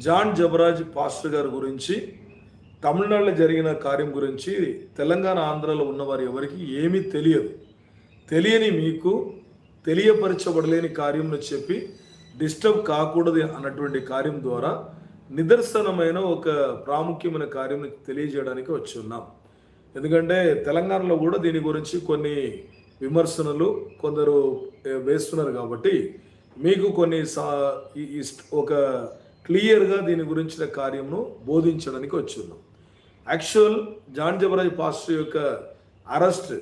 John Jabaraj pastor గారి గురించి తమిళనాడులో జరిగిన కార్యం గురించి తెలంగాణ ఆంధ్రాలో ఉన్నవారు ఎవరికి ఏమీ తెలియదు. తెలియని మీకు తెలియపరచబడలేని కార్యంను చెప్పి డిస్టర్బ్ కాకూడదు అన్నటువంటి కార్యం ద్వారా నిదర్శనమైన ఒక ప్రాముఖ్యమైన కార్యం తెలియజేయడానికి వచ్చి ఉన్నాం ఎందుకంటే తెలంగాణలో కూడా దీని గురించి కొన్ని విమర్శనలు కొందరు వేస్తున్నారు కాబట్టి మీకు కొన్ని సా ఒక క్లియర్గా దీని గురించిన కార్యమును బోధించడానికి వచ్చి యాక్చువల్ జాన్ జబరాజ్ పాస్టర్ యొక్క అరెస్ట్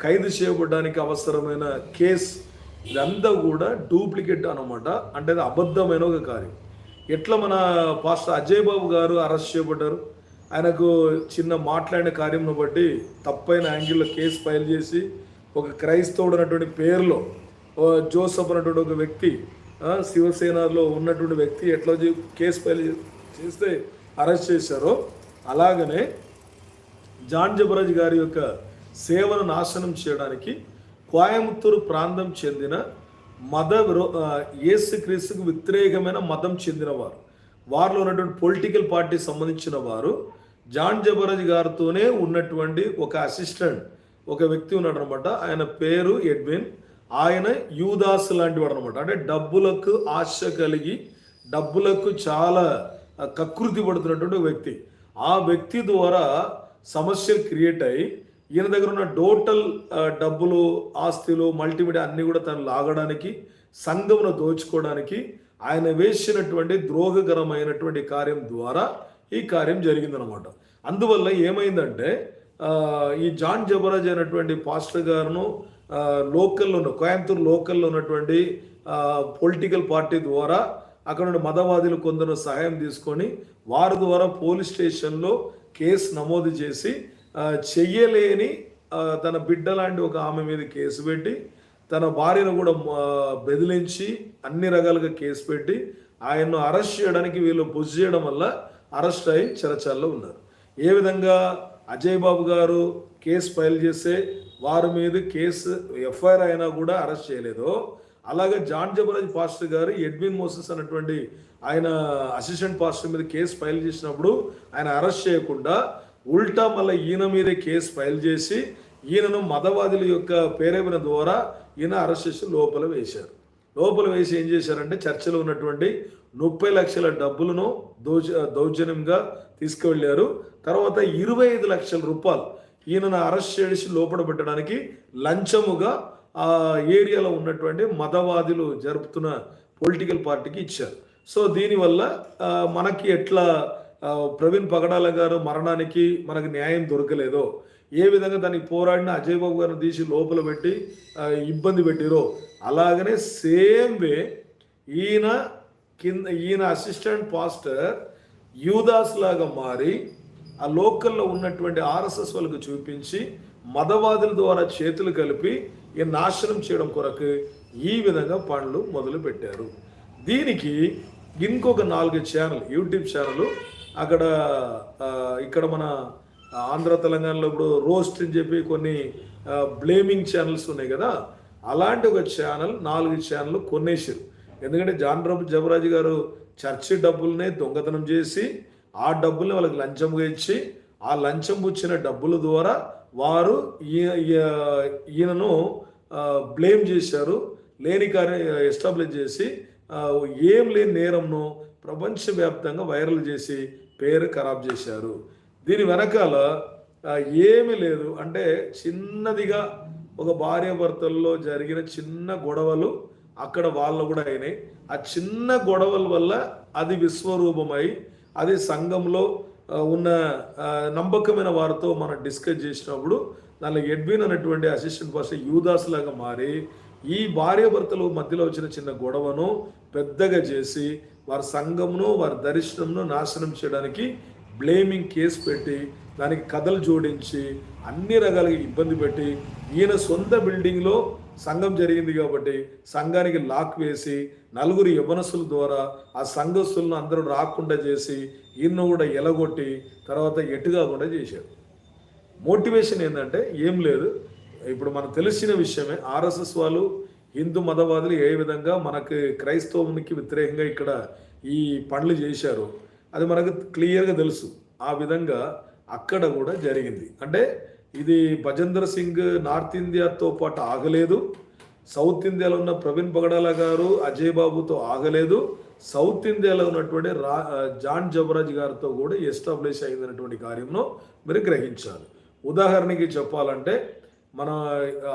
ఖైదు చేయబడడానికి అవసరమైన కేస్ ఇదంతా కూడా డూప్లికేట్ అనమాట అంటే అది అబద్ధమైన ఒక కార్యం. ఎట్లా మన పాస్టర్ అజయ్ బాబు గారు అరెస్ట్ చేయబడ్డారు? ఆయనకు చిన్న మాట్లాడిన కార్యంను బట్టి తప్పైన యాంగిల్లో కేసు ఫైల్ చేసి ఒక క్రైస్తవుడు అన్నటువంటి పేరులో ఓ జోసఫ్ అన్నటువంటి ఒక వ్యక్తి శివసేనలో ఉన్నటువంటి వ్యక్తి ఎట్లా కేసు ఫైల్ చేస్తే అరెస్ట్ చేశారో అలాగనే జాన్ జబరాజ్ గారి యొక్క సేవను నాశనం చేయడానికి కోయంబత్తూరు ప్రాంతం చెందిన మత విరో ఆ, వ్యతిరేకమైన మతం చెందినవారు. వారిలో ఉన్నటువంటి పొలిటికల్ పార్టీ సంబంధించిన వారు జాన్ జబరాజ్ గారితోనే ఉన్నటువంటి ఒక అసిస్టెంట్ ఒక వ్యక్తి ఉన్నాడు అనమాట ఆయన పేరు ఎడ్విన్ ఆయన యూదాస్ లాంటి వాడు అనమాట అంటే డబ్బులకు ఆశ కలిగి డబ్బులకు చాలా కకృతి పడుతున్నటువంటి వ్యక్తి. ఆ వ్యక్తి ద్వారా సమస్యలు క్రియేట్ అయ్యి ఈయన దగ్గర ఉన్న టోటల్ డబ్బులు ఆస్తులు మల్టీమీడియా అన్ని కూడా తను లాగడానికి సంఘమును దోచుకోవడానికి ఆయన వేసినటువంటి ద్రోహకరమైనటువంటి కార్యం ద్వారా ఈ కార్యం జరిగిందనమాట. అందువల్ల ఏమైందంటే ఈ జాన్ జబరాజ్ అయినటువంటి పాస్టర్ గారును లోకల్లో ఉన్న కోయంబత్తూరు లోకల్లో ఉన్నటువంటి పొలిటికల్ పార్టీ ద్వారా అక్కడ ఉన్న మతవాదులు కొందరు సహాయం తీసుకొని వారి ద్వారా పోలీస్ స్టేషన్లో కేసు నమోదు చేసి చెయ్యలేని తన బిడ్డ లాంటి ఒక ఆమె మీద కేసు పెట్టి తన భార్యను కూడా బెదిలించి బెదిరించి అన్ని రకాలుగా కేసు పెట్టి ఆయన్ను అరెస్ట్ చేయడానికి వీళ్ళు పుష్ చేయడం వల్ల అరెస్ట్ అయి చెరచాల్లో ఉన్నారు. ఏ విధంగా అజయ్ బాబు గారు కేసు ఫైల్ చేస్తే వారి మీద కేసు ఎఫ్ఐఆర్ అయినా కూడా అరెస్ట్ చేయలేదు. అలాగే జాన్ జబరాజ్ పాస్టర్ గారు ఎడ్విన్ మోసెస్ అనేటువంటి ఆయన అసిస్టెంట్ పాస్టర్ మీద కేసు ఫైల్ చేసినప్పుడు ఆయన అరెస్ట్ చేయకుండా ఉల్టా మళ్ళీ ఈయన మీదే కేసు ఫైల్ చేసి ఈయనను మతవాదుల యొక్క ప్రేరేపణ ద్వారా ఈయన అరెస్ట్ చేసి లోపల వేశారు. లోపల వేసి ఏం చేశారంటే చర్చలో ఉన్నటువంటి ముప్పై లక్షల డబ్బులను దౌజ దౌర్జన్యంగా తీసుకువెళ్ళారు. తర్వాత ఇరవై ఐదు లక్షల రూపాయలు ఈయనను అరెస్ట్ చేసి లోపల పెట్టడానికి లంచముగా ఆ ఏరియాలో ఉన్నటువంటి మతవాదులు జరుపుతున్న పొలిటికల్ పార్టీకి ఇచ్చారు. సో దీనివల్ల మనకి ఎట్లా ప్రవీణ్ పగడాల గారు మరణానికి మనకు న్యాయం దొరకలేదో ఏ విధంగా దానికి పోరాడిన అజయ్ బాబు గారిని తీసి లోపల పెట్టి ఇబ్బంది పెట్టిరో అలాగనే సేమ్ వే ఈయన కింద ఈయన అసిస్టెంట్ పాస్టర్ యూదాస్ లాగా మారి ఆ లోకల్లో ఉన్నటువంటి ఆర్ఎస్ఎస్ వాళ్ళకు చూపించి మతవాదుల ద్వారా చేతులు కలిపి ఈ నాశనం చేయడం కొరకు ఈ విధంగా పనులు మొదలు పెట్టారు దీనికి ఇంకొక నాలుగు ఛానల్ యూట్యూబ్ ఛానల్ అక్కడ ఇక్కడ మన ఆంధ్ర తెలంగాణలో ఇప్పుడు రోస్ట్ అని చెప్పి కొన్ని బ్లేమింగ్ ఛానల్స్ ఉన్నాయి కదా అలాంటి ఒక ఛానల్ నాలుగు ఛానల్ కొనేసారు ఎందుకంటే జాన్ జబరాజు గారు చర్చి డబ్బుల్నే దొంగతనం చేసి ఆ డబ్బులు వాళ్ళకి లంచంగా ఇచ్చి ఆ లంచం వచ్చిన డబ్బుల ద్వారా వారు ఈ- ఈయనను బ్లేమ్ చేశారు లేని కార్య ఎస్టాబ్లిష్ చేసి ఏం లేని నేరంను ప్రపంచవ్యాప్తంగా వైరల్ చేసి పేరు ఖరాబ్ చేశారు. దీని వెనకాల ఏమీ లేదు. అంటే చిన్నదిగా ఒక భార్యాభర్తల్లో జరిగిన చిన్న గొడవలు అక్కడ వాళ్ళు కూడా అయినాయి. ఆ చిన్న గొడవల వల్ల అది విశ్వరూపమై అది సంఘంలో ఉన్న నమ్మకమైన వారితో మనం డిస్కస్ చేసినప్పుడు దానిలో ఎడ్విన్ అనేటువంటి అసిస్టెంట్ పాస్టర్ యూదాస్ లాగా మారి ఈ భార్యాభర్తలు మధ్యలో వచ్చిన చిన్న గొడవను పెద్దగా చేసి వారి సంఘమును వారి దర్శనంను నాశనం చేయడానికి బ్లేమింగ్ కేసు పెట్టి దానికి కథలు జోడించి అన్ని రకాలుగా ఇబ్బంది పెట్టి ఈయన సొంత బిల్డింగ్లో సంఘం జరిగింది కాబట్టి సంఘానికి లాక్ వేసి నలుగురు యవనసుల ద్వారా ఆ సంఘస్థులను అందరూ రాకుండా చేసి ఈయన కూడా ఎలగొట్టి తర్వాత ఎటుగా కూడా చేశారు. మోటివేషన్ ఏంటంటే ఏం లేదు. ఇప్పుడు మనకు తెలిసిన విషయమే ఆర్ఎస్ఎస్ వాళ్ళు హిందూ మతవాదులు ఏ విధంగా మనకి క్రైస్తవునికి వ్యతిరేకంగా ఇక్కడ ఈ పనులు చేశారు అది మనకు క్లియర్గా తెలుసు. ఆ విధంగా అక్కడ కూడా జరిగింది. అంటే ఇది భజేంద్ర సింగ్ నార్త్ ఇండియాతో పాటు ఆగలేదు. సౌత్ ఇండియాలో ఉన్న ప్రవీణ్ బగడాల గారు అజయ్ బాబుతో ఆగలేదు. సౌత్ ఇండియాలో ఉన్నటువంటి రా జాన్ జబరాజ్ గారితో కూడా ఎస్టాబ్లిష్ అయిందన్నటువంటి కార్యంను మీరు గ్రహించాలి. ఉదాహరణకి చెప్పాలంటే మన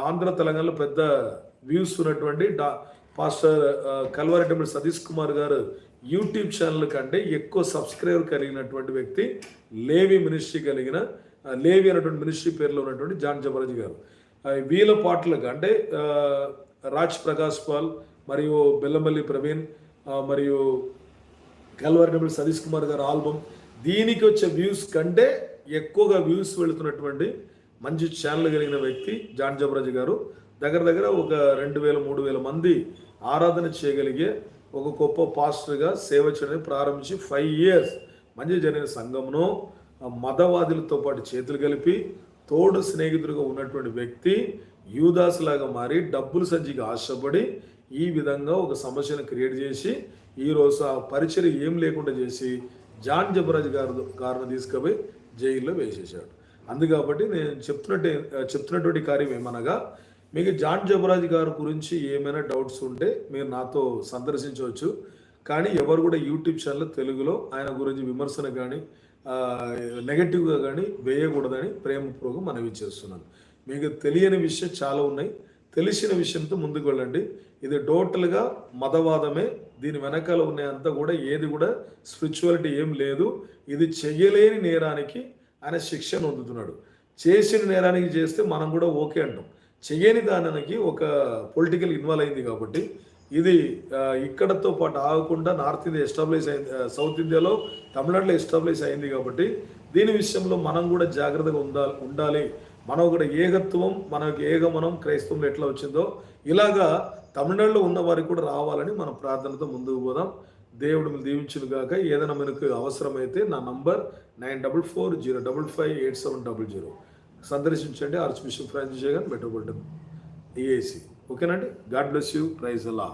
ఆంధ్ర తెలంగాణలో పెద్ద వ్యూస్ ఉన్నటువంటి డా పాస్టర్ కల్వారెడ్డి సతీష్ కుమార్ గారు యూట్యూబ్ ఛానల్ కంటే ఎక్కువ సబ్స్క్రైబర్ కలిగినటువంటి వ్యక్తి లేవి మినిస్ట్రీ కలిగిన లేవి అనేటువంటి మినిస్ట్రీ పేరులో ఉన్నటువంటి జాన్ జబరాజ్ గారు. వీళ్ళ పాటలకు అంటే రాజ్ ప్రకాష్ పాల్ మరియు బెల్లమల్లి ప్రవీణ్ మరియు కల్వర్ సతీష్ కుమార్ గారి ఆల్బమ్ దీనికి వచ్చే వ్యూస్ కంటే ఎక్కువగా వ్యూస్ వెళుతున్నటువంటి మంచి ఛానల్ కలిగిన వ్యక్తి జాన్ జబరాజ్ గారు. దగ్గర దగ్గర ఒక రెండు వేల మూడు వేల మంది ఆరాధన చేయగలిగే ఒక గొప్ప పాస్టర్గా సేవ చేయడానికి ప్రారంభించి ఫైవ్ ఇయర్స్ మంచి జరిగిన సంఘమును మతవాదులతో పాటు చేతులు కలిపి తోడు స్నేహితుడిగా ఉన్నటువంటి వ్యక్తి యూదాస్ లాగా మారి డబ్బులు సంచికి ఆశపడి ఈ విధంగా ఒక సమస్యను క్రియేట్ చేసి ఈరోజు ఆ పరిచయం ఏం లేకుండా చేసి జాన్ జబరాజ్ గారు గారిని తీసుకుపోయి జైల్లో వేసేసాడు అందుకాబట్టి నేను చెప్తున్నట్టు చెప్తున్నటువంటి కార్యం ఏమనగా మీకు జాన్ జబరాజ్ గారి గురించి ఏమైనా డౌట్స్ ఉంటే మీరు నాతో సందర్శించవచ్చు. కానీ ఎవరు కూడా యూట్యూబ్ ఛానల్ తెలుగులో ఆయన గురించి విమర్శన కానీ నెగటివ్గా కానీ వేయకూడదని ప్రేమపూర్వకం మనవి చేస్తున్నాను. మీకు తెలియని విషయం చాలా ఉన్నాయి. తెలిసిన విషయంతో ముందుకు వెళ్ళండి. ఇది టోటల్గా మతవాదమే దీని వెనకాల ఉన్నాయంతా కూడా ఏది కూడా స్పిరిచువాలిటీ ఏం లేదు. ఇది చెయ్యలేని నేరానికి ఆయన శిక్షను పొందుతున్నాడు చేసిన నేరానికి చేస్తే మనం కూడా ఓకే అంటాం. చేయని దానికి ఒక పొలిటికల్ ఇన్వాల్వ్ అయింది కాబట్టి ఇది ఇక్కడతో పాటు ఆగకుండా నార్త్ ఇండియా ఎస్టాబ్లిష్ అయింది సౌత్ ఇండియాలో తమిళనాడులో ఎస్టాబ్లిష్ అయింది కాబట్టి దీని విషయంలో మనం కూడా జాగ్రత్తగా ఉండాలి ఉండాలి. మనం కూడా ఏకత్వం మనకి ఏకమనం క్రైస్తవంలో ఎట్లా వచ్చిందో ఇలాగా తమిళనాడులో ఉన్న వారికి కూడా రావాలని మనం ప్రార్థనతో ముందుకు పోదాం. దేవుడు దీవించును గాక. ఏదైనా మనకు అవసరమైతే నా number nine double four zero double five eight seven double zero. సందర్శించండి. Archbishop Francis Jagan metropolitan AAC. ఓకేనండి? God bless you. ప్రైజ్ అలా